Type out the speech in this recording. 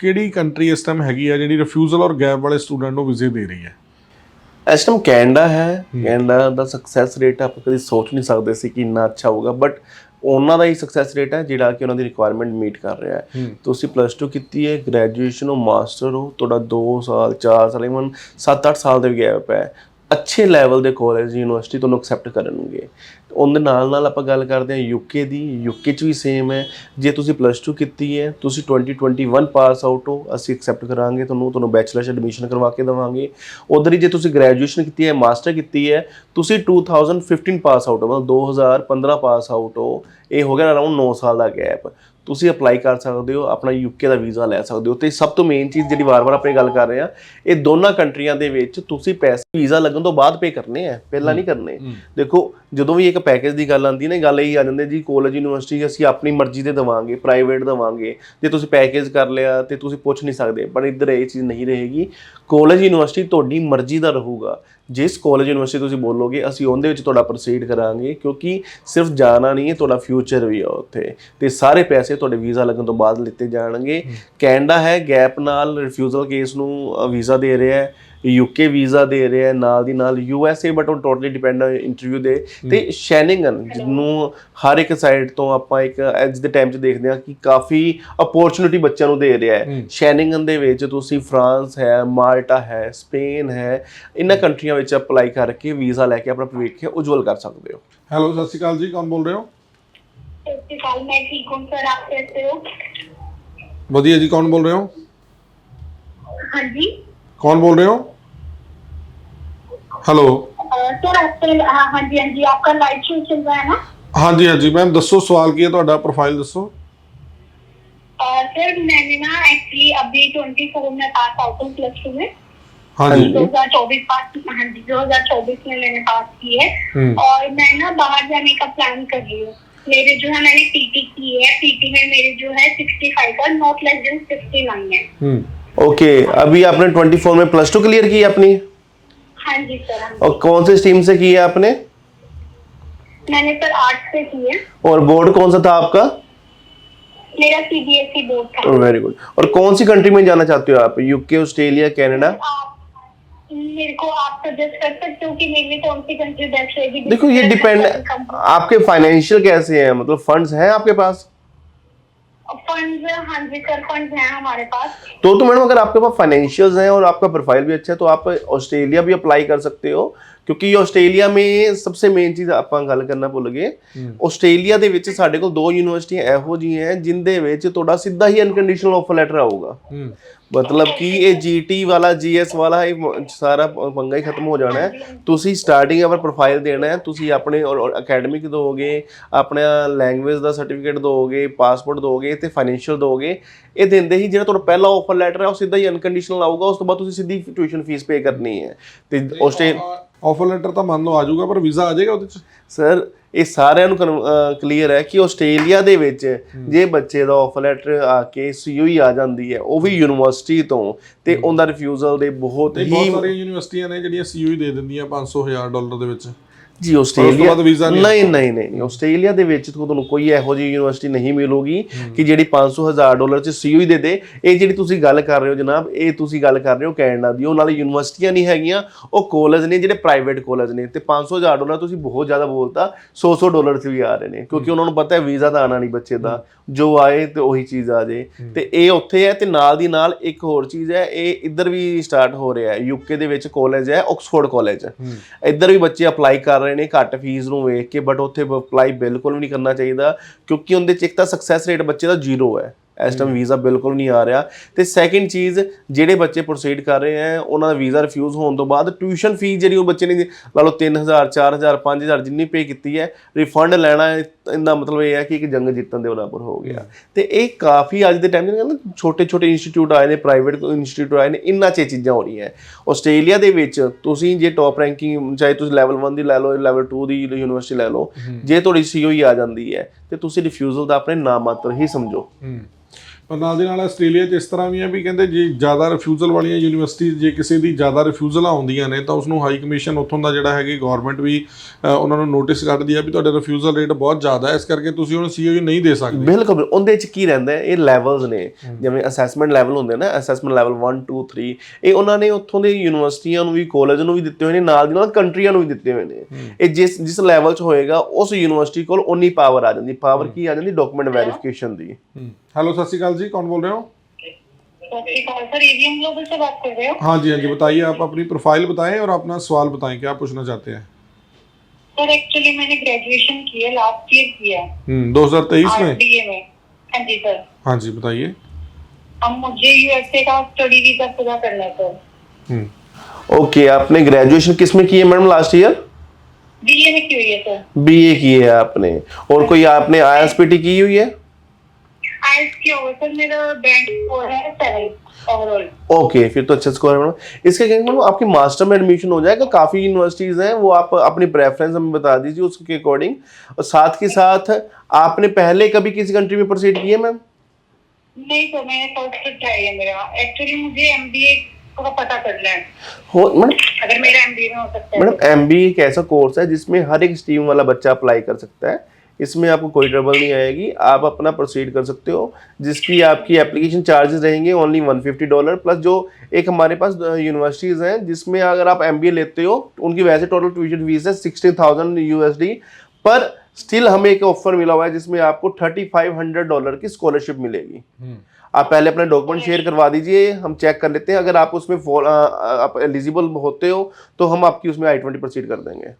ਕਿਹੜੀ ਕੰਟਰੀ ਇਸ ਟਾਈਮ ਹੈਗੀ ਆ ਜਿਹੜੀ ਰਿਫਿਊਜ਼ਲ ਔਰ ਗੈਪ ਵਾਲੇ ਸਟੂਡੈਂਟ ਨੂੰ ਵੀਜ਼ੇ ਦੇ ਰਹੀ ਹੈ? ਇਸ ਟਾਈਮ ਕੈਨੇਡਾ ਹੈ। ਕੈਨੇਡਾ ਦਾ ਸਕਸੈਸ ਰੇਟ ਆਪਾਂ ਕਦੀ ਸੋਚ ਨਹੀਂ ਸਕਦੇ ਸੀ ਕਿ ਇੰਨਾ ਅੱਛਾ ਹੋਊਗਾ ਬਟ ਉਹਨਾਂ ਦਾ ਹੀ ਸਕਸੈਸ ਰੇਟ ਹੈ ਜਿਹੜਾ ਕਿ ਉਹਨਾਂ ਦੀ ਰਿਕੁਆਇਰਮੈਂਟ ਮੀਟ ਕਰ ਰਿਹਾ ਹੈ। ਤੁਸੀਂ ਪਲੱਸ 2 ਕੀਤੀ ਹੈ ਗ੍ਰੈਜੂਏਸ਼ਨ ਹੋ ਮਾਸਟਰ ਹੋ ਤੁਹਾਡਾ 2 ਸਾਲ 4 ਸਾਲ ਇਵਨ 7-8 ਸਾਲ ਦੇ ਗੈਪ ਹੈ। ਅੱਛੇ ਲੈਵਲ ਦੇ ਕਾਲਜ ਯੂਨੀਵਰਸਿਟੀ ਤੁਹਾਨੂੰ ਐਕਸੈਪਟ ਕਰਨਗੇ। ਉਹਦੇ ਨਾਲ ਨਾਲ ਆਪਾਂ ਗੱਲ ਕਰਦੇ ਹਾਂ ਯੂਕੇ ਦੀ। ਯੂਕੇ 'ਚ ਵੀ ਸੇਮ ਹੈ। ਜੇ ਤੁਸੀਂ ਪਲੱਸ 2 ਕੀਤੀ ਹੈ, ਤੁਸੀਂ 2021 ਪਾਸ ਆਊਟ ਹੋ, ਅਸੀਂ ਐਕਸੈਪਟ ਕਰਾਂਗੇ ਤੁਹਾਨੂੰ ਤੁਹਾਨੂੰ ਬੈਚਲਰ 'ਚ ਐਡਮਿਸ਼ਨ ਕਰਵਾ ਕੇ ਦੇਵਾਂਗੇ। ਉਧਰ ਹੀ ਜੇ ਤੁਸੀਂ ਗ੍ਰੈਜੂਏਸ਼ਨ ਕੀਤੀ ਹੈ ਮਾਸਟਰ ਕੀਤੀ ਹੈ, ਤੁਸੀਂ 2015 ਪਾਸ ਆਊਟ ਹੋ, ਮਤਲਬ 2015 ਪਾਸ ਆਊਟ ਹੋ। ਇਹ ਹੋ ਗਿਆ ਅਰਾਊਂਡ 9 ਸਾਲ ਦਾ ਗੈਪ ਤੁਸੀਂ ਅਪਲਾਈ ਕਰ ਸਕਦੇ ਹੋ ਆਪਣਾ ਯੂਕੇ ਦਾ ਵੀਜ਼ਾ ਲੈ ਸਕਦੇ ਹੋ। ਤੇ ਸਭ ਤੋਂ ਮੇਨ ਚੀਜ਼ ਜਿਹੜੀ ਵਾਰ-ਵਾਰ ਆਪਾਂ ਗੱਲ ਕਰ ਰਹੇ ਆ ਇਹ ਦੋਨਾਂ ਕੰਟਰੀਆਂ ਦੇ ਵਿੱਚ ਤੁਸੀਂ ਪੈਸੇ ਵੀਜ਼ਾ ਲੱਗਣ ਤੋਂ ਬਾਅਦ ਪੇ ਕਰਨੇ ਆ ਪਹਿਲਾਂ ਨਹੀਂ ਕਰਨੇ। ਦੇਖੋ ਜਦੋਂ ਵੀ ਇੱਕ ਪੈਕੇਜ ਦੀ ਗੱਲ ਆਉਂਦੀ ਨਾ ਗੱਲ ਇਹ ਆ ਜਾਂਦੀ ਜੀ ਕਾਲਜ ਯੂਨੀਵਰਸਿਟੀ ਅਸੀਂ ਆਪਣੀ ਮਰਜ਼ੀ ਦੇ ਦੇਵਾਂਗੇ ਪ੍ਰਾਈਵੇਟ ਦੇਵਾਂਗੇ। ਜੇ ਤੁਸੀਂ ਪੈਕੇਜ ਕਰ ਲਿਆ ਤੇ ਤੁਸੀਂ ਪੁੱਛ ਨਹੀਂ ਸਕਦੇ ਪਰ ਇੱਧਰ ਇਹ ਚੀਜ਼ ਨਹੀਂ ਰਹੇਗੀ। ਕਾਲਜ ਯੂਨੀਵਰਸਿਟੀ ਤੁਹਾਡੀ ਮਰਜ਼ੀ ਦਾ ਰਹੂਗਾ। ਜਿਸ ਕਾਲਜ ਯੂਨੀਵਰਸਿਟੀ ਤੁਸੀਂ ਬੋਲੋਗੇ ਅਸੀਂ ਉਹਦੇ ਵਿੱਚ ਤੁਹਾਡਾ ਪ੍ਰੋਸੀਡ ਕਰਾਂਗੇ ਕਿਉਂਕਿ ਸਿਰਫ ਜਾਣਾ ਨਹੀਂ ਹੈ ਤੁਹਾਡਾ ਫਿਊਚਰ ਵੀ ਆ ਉੱਥੇ। ਤੇ ਸਾਰੇ ਪੈਸੇ ਤੁਹਾਡੇ ਵੀਜ਼ਾ ਲੱਗਣ ਤੋਂ ਬਾਅਦ ਲਿੱਤੇ ਜਾਣਗੇ। ਕੈਨੇਡਾ ਹੈ ਗੈਪ ਨਾਲ ਰਿਫਿਊਜ਼ਲ ਕੇਸ ਨੂੰ ਵੀਜ਼ਾ ਦੇ ਰਿਹਾ ਹੈ ਯੂਕੇ ਵੀਜ਼ਾ ਦੇ ਰਿਹਾ ਹੈ ਨਾਲ ਦੀ ਨਾਲ ਯੂ ਐਸ ਏ ਬਟ ਉਹ ਟੋਟਲੀ ਡਿਪੈਂਡ ਹੈ ਇੰਟਰਵਿਊ ਦੇ। ਤੇ ਸ਼ੈਨਿੰਗਨ ਜਿਹਨੂੰ ਹਰ ਇੱਕ ਸਾਈਡ ਤੋਂ ਆਪਾਂ ਇੱਕ ਅੱਜ ਦੇ ਟਾਈਮ 'ਚ ਦੇਖਦੇ ਹਾਂ ਕਿ ਕਾਫੀ ਅਪੋਰਚੁਨਿਟੀ ਬੱਚਿਆਂ ਨੂੰ ਦੇ ਰਿਹਾ ਹੈ। ਸ਼ੈਨਿੰਗਨ ਦੇ ਵਿੱਚ ਤੁਸੀਂ ਫਰਾਂਸ ਹੈ ਮਾਲਟਾ ਹੈ ਸਪੇਨ ਹੈ ਇਹਨਾਂ ਕੰਟਰੀਆਂ ਵਿੱਚ ਅਪਲਾਈ ਕਰਕੇ ਵੀਜ਼ਾ ਲੈ ਕੇ ਆਪਣਾ ਭਵਿੱਖ ਉਜਵਲ ਕਰ ਸਕਦੇ ਹੋ। ਹੈਲੋ ਸਤਿ ਸ਼੍ਰੀ ਅਕਾਲ ਜੀ ਕੌਣ ਬੋਲ ਰਹੇ ਹੋ? सत श्रीकाल मैं ठीक हूँ सर आप कैसे हो ਵਧੀਆ ਜੀ ਕੌਣ ਬੋਲ ਰਹੇ ਹੋ हाँ जी ਕੌਣ ਬੋਲ ਰਹੇ ਹੋ ਹੈਲੋ अ, सर आजकल हाँ हाँ जी हाँ जी आपका लाइव शो चल रहा है ना ਹਾਂਜੀ ਹਾਂਜੀ ਮੈਮ ਦੱਸੋ ਸਵਾਲ ਕੀ ਹੈ ਤੁਹਾਡਾ ਪ੍ਰੋਫਾਈਲ ਦੱਸੋ अ, सर मैंने ना एक्चुअली अभी ट्वेंटी फोर में पास आउट हूँ प्लस टू में ਹਾਂਜੀ दो हजार चौबीस पास हाँ जी दो हजार चौबीस में मैंने पास की है हम्म। और मैं ना बाहर जाने का प्लान कर रही हूँ मेरे जो है मैंने पीटी की है। पीटी में मेरे जो है सिक्सटी फाइव और not less than sixty nine है। ਹੂੰ ओके अभी आपने 24 में प्लस टू क्लियर की अपनी? हाँ जी सर हाँ। और कौन से स्ट्रीम से की है आपने? मैंने सर आर्ट से की है। और बोर्ड कौन सा था आपका? मेरा सीबीएसई बोर्ड था। वेरी गुड और कौन सी कंट्री में जाना चाहते हो आप? यूके ऑस्ट्रेलिया कनाडा मेरे को आप सजेस्ट कर सकते हो कि मेरे लिए कौन सी कंट्री बेस्ट रहेगी? देखो ये डिपेंड आपके फाइनेंशियल कैसे हैं? मतलब फंड्स हैं आपके पास? फंड्स हाँ जी सर फंड्स हैं हमारे पास। तो तो मैडम अगर आपके पास फाइनेंशियल्स हैं और आपका प्रोफ़ाइल भी अच्छा है तो आप ऑस्ट्रेलिया भी अप्लाई कर सकते ਹੋ ਕਿਉਂਕਿ ਆਸਟ੍ਰੇਲੀਆ ਮੇ ਸਭਸੇ ਮੇਨ ਚੀਜ਼ ਆਪਾਂ ਗੱਲ ਕਰਨਾ ਭੁੱਲ ਗਏ। ਆਸਟ੍ਰੇਲੀਆ ਦੇ ਵਿੱਚ ਸਾਡੇ ਕੋਲ ਦੋ ਯੂਨੀਵਰਸਿਟੀਆਂ ਇਹੋ ਜਿਹੀਆਂ ਹੈ ਜਿੰਦੇ ਵਿੱਚ ਤੁਹਾਡਾ ਸਿੱਧਾ ਹੀ ਅਨਕੰਡੀਸ਼ਨਲ ਆਫਰ ਲੈਟਰ ਆਊਗਾ। ਮਤਲਬ ਕਿ ਇਹ ਜੀਟੀ ਵਾਲਾ ਜੀਐਸ ਵਾਲਾ ਇਹ ਸਾਰਾ ਪੰਗਾ ਹੀ ਖਤਮ ਹੋ ਜਾਣਾ ਹੈ। ਤੁਸੀਂ ਸਟਾਰਟਿੰਗ ਆਪਰ ਪ੍ਰੋਫਾਈਲ ਦੇਣਾ ਹੈ ਤੁਸੀਂ ਆਪਣੇ ਅਕੈਡਮਿਕ ਦੋਗੇ ਆਪਣਾ ਲੈਂਗੁਏਜ ਦਾ ਸਰਟੀਫਿਕੇਟ ਦੋਗੇ ਪਾਸਪੋਰਟ ਦੋਗੇ ਤੇ ਫਾਈਨੈਂਸ਼ੀਅਲ ਦੋਗੇ। ਇਹ ਦਿੰਦੇ ਹੀ ਜਿਹੜਾ ਤੁਹਾਡਾ ਪਹਿਲਾ ਆਫਰ ਲੈਟਰ ਹੈ ਉਹ ਸਿੱਧਾ ਹੀ ਅਨਕੰਡੀਸ਼ਨਲ ਆਊਗਾ ਉਸ ਤੋਂ ਬਾਅਦ ਤੁਸੀਂ ਸਿੱਧੀ ਟਿਊਸ਼ਨ ਫੀਸ ਪੇ ਕਰਨੀ ਹੈ। ਤੇ ਆਸਟ੍ਰੇਲੀਆ ਆਫਰ ਲੈਟਰ ਤਾਂ ਮੰਨ ਲਓ ਆ ਜਾਊਗਾ ਪਰ ਵੀਜ਼ਾ ਆ ਜਾਏਗਾ ਉਹਦੇ ਚ? ਸਰ ਇਹ ਸਾਰਿਆਂ ਨੂੰ ਕਲੀਅਰ ਹੈ ਕਿ ਆਸਟ੍ਰੇਲੀਆ ਦੇ ਵਿੱਚ ਜੇ ਬੱਚੇ ਦਾ ਆਫਰ ਲੈਟਰ ਆ ਕੇ ਸੀਯੂਈ ਆ ਜਾਂਦੀ ਹੈ ਉਹ ਵੀ ਯੂਨੀਵਰਸਿਟੀ ਤੋਂ ਤੇ ਉਹਦਾ ਰਿਫਿਊਜ਼ਲ ਦੇ ਬਹੁਤ ਤੇ ਬਹੁਤ ਹੀ ਸਾਰੀਆਂ ਯੂਨੀਵਰਸਿਟੀਆਂ ਨੇ ਜਿਹੜੀਆਂ ਸੀਯੂ ਦੇ ਦਿੰਦੀਆਂ 500000 ਡਾਲਰ ਦੇ ਵਿੱਚ। ਜੀ ਆਸਟ੍ਰੇਲੀਆ ਨਹੀਂ ਨਹੀਂ ਨਹੀਂ ਆਸਟ੍ਰੇਲੀਆ ਦੇ ਵਿੱਚ ਤੁਹਾਨੂੰ ਕੋਈ ਇਹੋ ਜਿਹੀ ਯੂਨੀਵਰਸਿਟੀ ਨਹੀਂ ਮਿਲੂਗੀ ਕਿ ਜਿਹੜੀ 500000 ਡਾਲਰ ਚ ਸੀਯੂ ਦੇ ਦੇ। ਇਹ ਜਿਹੜੀ ਤੁਸੀਂ ਗੱਲ ਕਰ ਰਹੇ ਹੋ ਜਨਾਬ ਇਹ ਤੁਸੀਂ ਗੱਲ ਕਰ ਰਹੇ ਹੋ ਕੈਨੇਡਾ ਦੀ। ਉਹ ਨਾਲੇ ਯੂਨੀਵਰਸਿਟੀਆਂ ਨਹੀਂ ਹੈਗੀਆਂ ਉਹ ਕਾਲਜ ਨੇ ਜਿਹੜੇ ਪ੍ਰਾਈਵੇਟ ਕਾਲਜ ਨੇ। ਤੇ 500000 ਡਾਲਰ ਤੁਸੀਂ ਬਹੁਤ ਜ਼ਿਆਦਾ ਬੋਲਤਾ 100-100 ਡਾਲਰ ਚ ਵੀ ਆ ਰਹੇ ਨੇ। ਕਿਉਂਕਿ ਉਹਨਾਂ ਨੂੰ ਪਤਾ ਹੈ ਵੀਜ਼ਾ ਤਾਂ ਆਣਾ ਨਹੀਂ ਬੱਚੇ ਦਾ। ਜੋ ਆਏ ਤੇ ਉਹੀ ਚੀਜ਼ ਆ ਜੇ। ਤੇ ਇਹ ਉੱਥੇ ਹੈ ਤੇ ਨਾਲ ਦੀ ਨਾਲ ਇੱਕ ਹੋਰ ਚੀਜ਼ ਹੈ ਇਹ ਇੱਧਰ ਵੀ ਸਟਾਰਟ ਹੋ ਰਿਹਾ ਹੈ। ਯੂਕੇ ਦੇ ਵਿੱਚ ਕਾਲਜ ਹੈ ਆਕਸਫੋਰਡ ਕਾਲਜ ਇੱਧਰ ਵੀ ਬੱਚੇ ਅਪਲਾਈ ਕਰ ਰਹੇ ਨੇ ਘੱਟ ਫੀਸ ਨੂੰ ਵੇਖ ਕੇ ਬਟ ਉੱਥੇ ਅਪਲਾਈ ਬਿਲਕੁਲ ਵੀ ਨਹੀਂ ਕਰਨਾ ਚਾਹੀਦਾ, ਕਿਉਂਕਿ ਉਹਦੇ ਚ ਇੱਕ ਤਾਂ ਸਕਸੈਸ ਰੇਟ ਬੱਚੇ ਦਾ ਜ਼ੀਰੋ ਹੈ। ਇਸ ਟਾਈਮ ਵੀਜ਼ਾ ਬਿਲਕੁਲ ਨਹੀਂ ਆ ਰਿਹਾ। ਤੇ ਸੈਕਿੰਡ ਚੀਜ਼ ਜਿਹੜੇ ਬੱਚੇ ਪ੍ਰੋਸੀਡ ਕਰ ਰਹੇ ਹੈ ਉਹਨਾਂ ਦਾ ਵੀਜ਼ਾ ਰਿਫਿਊਜ਼ ਹੋਣ ਤੋਂ ਬਾਅਦ ਟਿਊਸ਼ਨ ਫੀਸ ਜਿਹੜੀ ਉਹ ਬੱਚੇ ਨੇ ਲਾ ਲਓ 3000 4000 5000 ਜਿੰਨੀ ਪੇ ਕੀਤੀ ਹੈ ਰਿਫੰਡ ਲੈਣਾ ਇਹਦਾ ਮਤਲਬ ਇਹ ਹੈ ਕਿ ਇੱਕ ਜੰਗ ਜਿੱਤਣ ਦੇ ਬਰਾਬਰ ਹੋ ਗਿਆ। ਤੇ ਇਹ ਕਾਫੀ ਅੱਜ ਦੇ ਟਾਈਮ ਦੇ ਕਹਿੰਦੇ ਛੋਟੇ ਛੋਟੇ ਇੰਸਟੀਚਿਊਟ ਆਏ ਨੇ ਪ੍ਰਾਈਵੇਟ ਇੰਸਟੀਚਿਊਟ ਆਏ ਨੇ ਇੰਨਾ ਚ ਚੀਜ਼ਾਂ ਹੋ ਰਹੀਆਂ ਆਸਟ੍ਰੇਲੀਆ ਦੇ ਵਿੱਚ ਤੁਸੀਂ ਜੇ ਟੌਪ ਰੈਂਕਿੰਗ ਚਾਹੇ ਤੁਸੀਂ ਲੈਵਲ 1 ਦੀ ਲੈ ਲਓ ਲੈਵਲ 2 ਦੀ ਯੂਨੀਵਰਸਿਟੀ ਲੈ ਲਓ ਜੇ ਤੁਹਾਡੀ ਸੀਓਈ ਆ ਜਾਂਦੀ ਹੈ ਤੇ ਤੁਸੀਂ ਰਿਫਿਊਜ਼ਲ ਦਾ ਆਪਣੇ ਨਾਮ ਮਾਤਰ ਹੀ ਸਮਝੋ। ਹੂੰ। ਪਰ ਨਾਲ ਦੇ ਨਾਲ ਆਸਟ੍ਰੇਲੀਆ 'ਚ ਇਸ ਤਰ੍ਹਾਂ ਵੀ ਹੈ ਵੀ ਕਹਿੰਦੇ ਜੇ ਜ਼ਿਆਦਾ ਰਿਫਿਊਜ਼ਲ ਵਾਲੀਆਂ ਯੂਨੀਵਰਸਿਟੀ ਜੇ ਕਿਸੇ ਦੀ ਜ਼ਿਆਦਾ ਰਿਫਿਊਜ਼ਲਾਂ ਆਉਂਦੀਆਂ ਨੇ ਤਾਂ ਉਸ ਨੂੰ ਹਾਈ ਕਮਿਸ਼ਨ ਉੱਥੋਂ ਦਾ ਜਿਹੜਾ ਹੈਗੀ ਗਵਰਨਮੈਂਟ ਵੀ ਉਹਨਾਂ ਨੂੰ ਨੋਟਿਸ ਕੱਢਦੀ ਆ ਵੀ ਤੁਹਾਡੇ ਰਿਫਿਊਜ਼ਲ ਰੇਟ ਬਹੁਤ ਜ਼ਿਆਦਾ ਹੈ ਇਸ ਕਰਕੇ ਤੁਸੀਂ ਹੁਣ ਸੀਓ ਨਹੀਂ ਦੇ ਸਕਦੇ। ਬਿਲਕੁਲ ਉਹਦੇ ਵਿੱਚ ਕੀ ਰਹਿੰਦਾ ਹੈ? ਇਹ ਲੈਵਲਸ ਨੇ। ਜਿਵੇਂ ਅਸੈਸਮੈਂਟ ਲੈਵਲ ਹੁੰਦੇ ਨਾ ਅਸੈਸਮੈਂਟ ਲੈਵਲ 1 2 3 ਇਹ ਉਹਨਾਂ ਨੇ ਉੱਥੋਂ ਦੇ ਯੂਨੀਵਰਸਿਟੀਆਂ ਨੂੰ ਵੀ ਕਾਲਜ ਨੂੰ ਵੀ ਦਿੱਤੇ ਹੋਏ ਨੇ ਨਾਲ ਦੀ ਨਾਲ ਕੰਟਰੀਆਂ ਨੂੰ ਵੀ ਦਿੱਤੇ ਹੋਏ ਨੇ। ਇਹ ਜਿਸ ਜਿਸ ਲੈਵਲ 'ਚ ਹੋਏਗਾ ਉਸ ਯੂਨੀਵਰਸਿਟੀ ਕੋਲ ਉਨੀ ਪਾਵਰ ਆ ਜਾਂਦੀ। ਪਾਵਰ ਕੀ ਆ ਜਾਂਦੀ? ਡਾਕੂਮੈਂਟ ਵੈਰੀਫਿਕੇਸ਼ਨ ਦੀ। हेलो सत श्रीकाल जी कौन बोल रहे हो? सर एवीएम ग्लोबल से बात कर रहे हो? हाँ जी हाँ जी बताइए आप अपनी प्रोफ़ाइल बताएँ और अपना सवाल बताएँ क्या पूछना चाहते हैं? सर एक्चुअली मैंने ग्रेजुएशन की है लास्ट ईयर किया है। हम्म 2023 में? में। हाँ जी सर। हाँ जी बताइए। अब मुझे यूएसए का स्टडी वीज़ा पूरा करना है सर। हम्म। ओके आपने ग्रेजुएशन किसमें की है मैडम लास्ट ईयर बीए में की हुई है सर। बीए की है आपने। और कोई आपने आईएसपीटी की हुई है? आइल्स किया हुआ सर मेरा बैंड स्कोर है सेवन ओवरऑल ओके फिर तो अच्छा स्कोर है मैडम। इसके कहने मैडम आपकी मास्टर में एडमिशन हो जाएगा। काफ़ी यूनिवर्सिटीज़ हैं वो आप अपनी प्रेफरेंस हमें बता दीजिए उसके अकॉर्डिंग और साथ के साथ आपने पहले कभी किसी कंट्री में प्रोसीड किया मैम? नहीं सर मैंने फ़र्स्ट ट्राई है मेरा। एक्चुअली मुझे एमबीए का पता करना है। हो मैडम? अगर मेरा एमबीए में हो सकता है। मैडम एम एक ऐसा कोर्स है जिसमें हर एक स्ट्रीम वाला बच्चा अप्लाई कर सकता है। इसमें आपको कोई ट्रबल नहीं आएगी। आप अपना प्रोसीड कर सकते हो जिसकी आपकी एप्लीकेशन चार्जेस रहेंगे ओनली 150 डॉलर प्लस जो एक हमारे पास यूनिवर्सिटीज़ हैं जिसमें अगर आप एमबीए लेते हो उनकी वैसे टोटल ट्यूशन फ़ीस है सिक्सटी थाउज़ेंड यूएसडी पर स्टिल हमें एक ऑफ़र मिला हुआ है जिसमें आपको थर्टी फाइव हंड्रेड डॉलर की स्कॉलरशिप मिलेगी। आप पहले अपने डॉक्यूमेंट शेयर करवा दीजिए हम चेक कर लेते हैं। अगर आप उसमें आप एलिजिबल होते हो तो हम आपकी उसमें आई ट्वेंटी प्रोसीड कर देंगे।